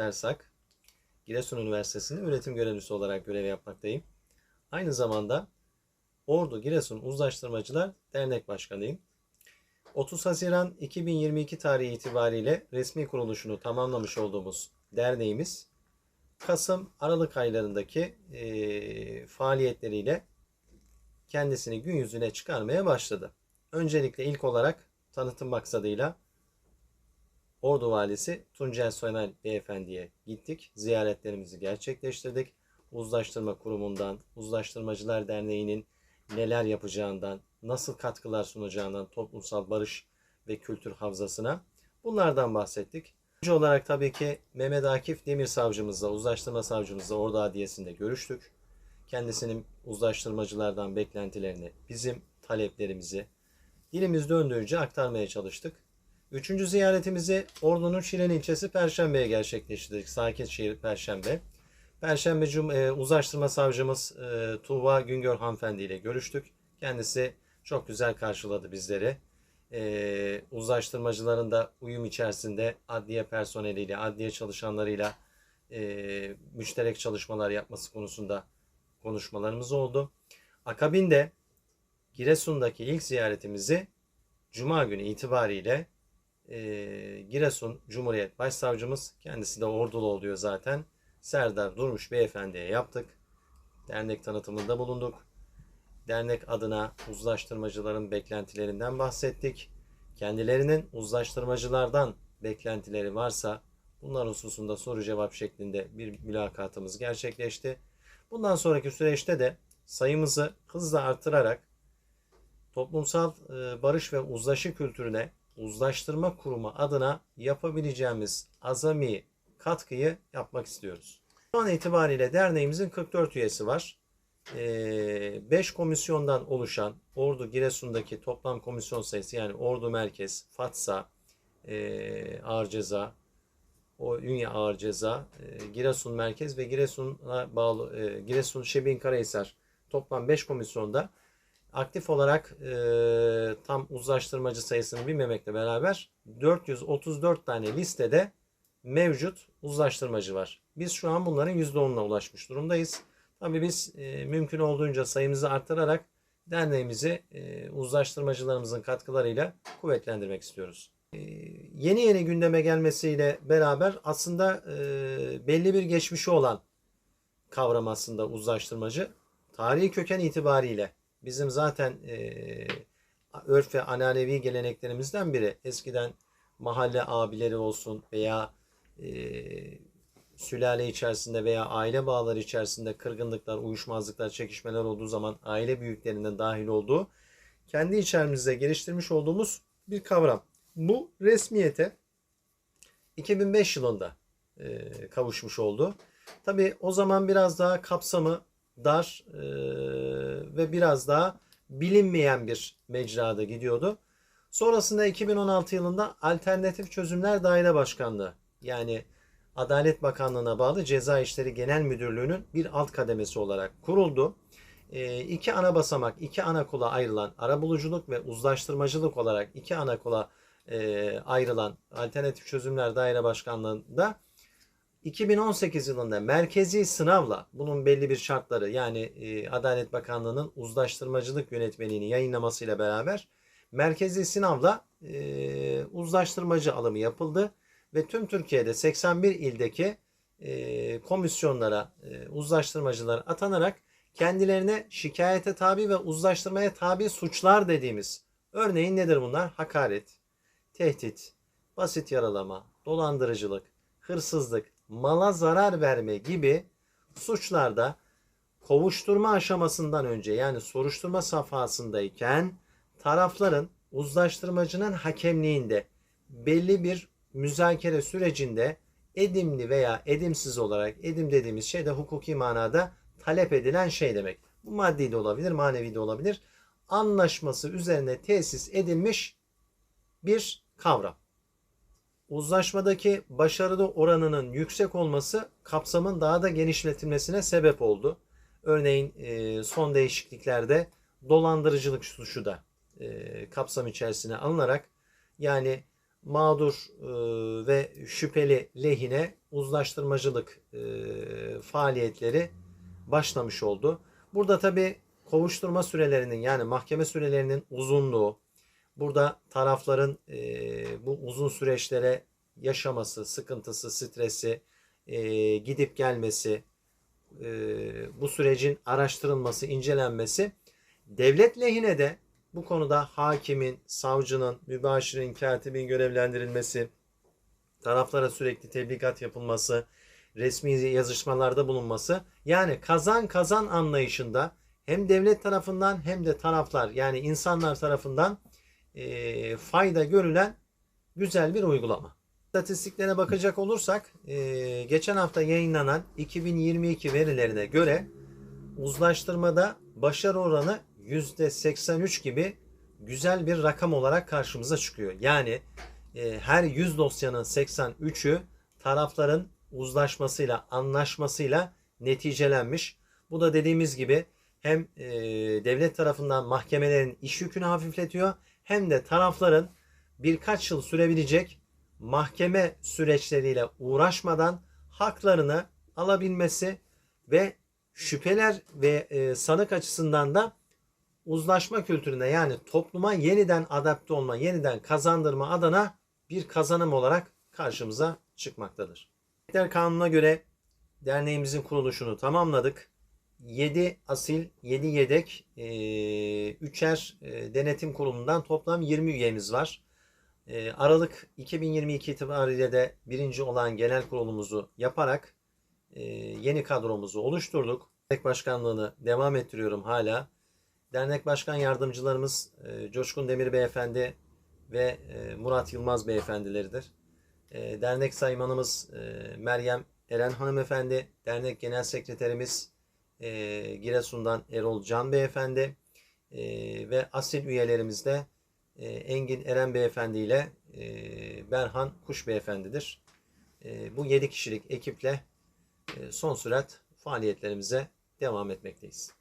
Ersak. Giresun Üniversitesi'nde öğretim görevlisi olarak görev yapmaktayım. Aynı zamanda Ordu Giresun Uzlaştırmacılar Dernek Başkanıyım. 30 Haziran 2022 tarihi itibariyle resmi kuruluşunu tamamlamış olduğumuz derneğimiz Kasım Aralık aylarındaki eee, faaliyetleriyle kendisini gün yüzüne çıkarmaya başladı. Öncelikle ilk olarak tanıtım maksadıyla Ordu Valisi Tuncel Soner Beyefendi'ye gittik. Ziyaretlerimizi gerçekleştirdik. Uzlaştırma Kurumu'ndan, Uzlaştırmacılar Derneği'nin neler yapacağından, nasıl katkılar sunacağından toplumsal barış ve kültür havzasına bunlardan bahsettik. Önce olarak tabii ki Mehmet Akif Demir Savcımızla, Uzlaştırma Savcımızla Ordu Adliyesi'nde görüştük. Kendisinin uzlaştırmacılardan beklentilerini, bizim taleplerimizi dilimiz döndüğünce aktarmaya çalıştık. Üçüncü ziyaretimizi Ordu'nun Şirin ilçesi Perşembe'ye gerçekleştirdik. Sakitşehir Perşembe. Perşembe Cum e, uzlaştırma savcımız e, Tuğba Güngör hanımefendi ile görüştük. Kendisi çok güzel karşıladı bizleri. E, uzlaştırmacıların da uyum içerisinde adliye personeliyle, adliye çalışanlarıyla e, müşterek çalışmalar yapması konusunda konuşmalarımız oldu. Akabinde Giresun'daki ilk ziyaretimizi Cuma günü itibariyle e, Giresun Cumhuriyet Başsavcımız kendisi de ordulu oluyor zaten. Serdar Durmuş Beyefendi'ye yaptık. Dernek tanıtımında bulunduk. Dernek adına uzlaştırmacıların beklentilerinden bahsettik. Kendilerinin uzlaştırmacılardan beklentileri varsa bunlar hususunda soru cevap şeklinde bir mülakatımız gerçekleşti. Bundan sonraki süreçte de sayımızı hızla artırarak toplumsal e, barış ve uzlaşı kültürüne uzlaştırma kurumu adına yapabileceğimiz azami katkıyı yapmak istiyoruz. Şu an itibariyle derneğimizin 44 üyesi var. 5 komisyondan oluşan Ordu Giresun'daki toplam komisyon sayısı yani Ordu Merkez, Fatsa, e, Ağır Ceza, o Ünye Ağır Ceza, e, Giresun Merkez ve Giresun'a bağlı e, Giresun Şebin Karahisar toplam 5 komisyonda aktif olarak e, tam uzlaştırmacı sayısını bilmemekle beraber 434 tane listede mevcut uzlaştırmacı var. Biz şu an bunların %10'una ulaşmış durumdayız. Tabii biz e, mümkün olduğunca sayımızı arttırarak derneğimizi e, uzlaştırmacılarımızın katkılarıyla kuvvetlendirmek istiyoruz. E, yeni yeni gündeme gelmesiyle beraber aslında e, belli bir geçmişi olan kavram aslında uzlaştırmacı. Tarihi köken itibariyle bizim zaten e, örf ve ananevi geleneklerimizden biri. Eskiden mahalle abileri olsun veya e, sülale içerisinde veya aile bağları içerisinde kırgınlıklar, uyuşmazlıklar, çekişmeler olduğu zaman aile büyüklerinin dahil olduğu kendi içerimizde geliştirmiş olduğumuz bir kavram. Bu resmiyete 2005 yılında e, kavuşmuş oldu. Tabi o zaman biraz daha kapsamı dar e, ve biraz daha bilinmeyen bir mecrada gidiyordu. Sonrasında 2016 yılında Alternatif Çözümler Daire Başkanlığı yani Adalet Bakanlığı'na bağlı Ceza İşleri Genel Müdürlüğü'nün bir alt kademesi olarak kuruldu. E, iki ana basamak, iki ana kola ayrılan arabuluculuk ve uzlaştırmacılık olarak iki ana kola e, ayrılan Alternatif Çözümler Daire Başkanlığı'nda 2018 yılında merkezi sınavla bunun belli bir şartları yani e, Adalet Bakanlığı'nın uzlaştırmacılık yönetmeliğini yayınlamasıyla beraber merkezi sınavla e, uzlaştırmacı alımı yapıldı ve tüm Türkiye'de 81 ildeki e, komisyonlara e, uzlaştırmacılar atanarak kendilerine şikayete tabi ve uzlaştırmaya tabi suçlar dediğimiz örneğin nedir bunlar? Hakaret, tehdit, basit yaralama, dolandırıcılık, hırsızlık, mala zarar verme gibi suçlarda kovuşturma aşamasından önce yani soruşturma safhasındayken tarafların uzlaştırmacının hakemliğinde belli bir müzakere sürecinde edimli veya edimsiz olarak edim dediğimiz şey de hukuki manada talep edilen şey demek. Bu maddi de olabilir, manevi de olabilir. Anlaşması üzerine tesis edilmiş bir kavram. Uzlaşmadaki başarılı oranının yüksek olması kapsamın daha da genişletilmesine sebep oldu. Örneğin e, son değişikliklerde dolandırıcılık suçu da e, kapsam içerisine alınarak yani mağdur e, ve şüpheli lehine uzlaştırmacılık faaliyetleri başlamış oldu. Burada tabi kovuşturma sürelerinin yani mahkeme sürelerinin uzunluğu, burada tarafların e, bu uzun süreçlere yaşaması, sıkıntısı, stresi, e, gidip gelmesi, e, bu sürecin araştırılması, incelenmesi devlet lehine de bu konuda hakimin, savcının, mübaşirin, katibin görevlendirilmesi, taraflara sürekli tebligat yapılması, resmi yazışmalarda bulunması yani kazan kazan anlayışında hem devlet tarafından hem de taraflar yani insanlar tarafından e, fayda görülen güzel bir uygulama. İstatistiklere bakacak olursak e, geçen hafta yayınlanan 2022 verilerine göre uzlaştırmada başarı oranı %83 gibi güzel bir rakam olarak karşımıza çıkıyor. Yani e, her 100 dosyanın 83'ü tarafların uzlaşmasıyla, anlaşmasıyla neticelenmiş. Bu da dediğimiz gibi hem e, devlet tarafından mahkemelerin iş yükünü hafifletiyor hem de tarafların birkaç yıl sürebilecek mahkeme süreçleriyle uğraşmadan haklarını alabilmesi ve şüpheler ve e, sanık açısından da uzlaşma kültürüne yani topluma yeniden adapte olma, yeniden kazandırma adına bir kazanım olarak karşımıza çıkmaktadır. Kanunu'na göre derneğimizin kuruluşunu tamamladık. 7 asil, 7 yedek, 3'er denetim kurulundan toplam 20 üyemiz var. E, Aralık 2022 itibariyle de birinci olan genel kurulumuzu yaparak e, yeni kadromuzu oluşturduk. Dernek başkanlığını devam ettiriyorum hala. Dernek başkan yardımcılarımız e, Coşkun Demir Beyefendi ve Murat Yılmaz Beyefendileridir. Dernek saymanımız Meryem Eren Hanımefendi, dernek genel sekreterimiz Giresun'dan Erol Can Beyefendi ve asil üyelerimiz de e, Engin Eren Beyefendi ile e, Berhan Kuş Beyefendidir. E, bu 7 kişilik ekiple son sürat faaliyetlerimize devam etmekteyiz.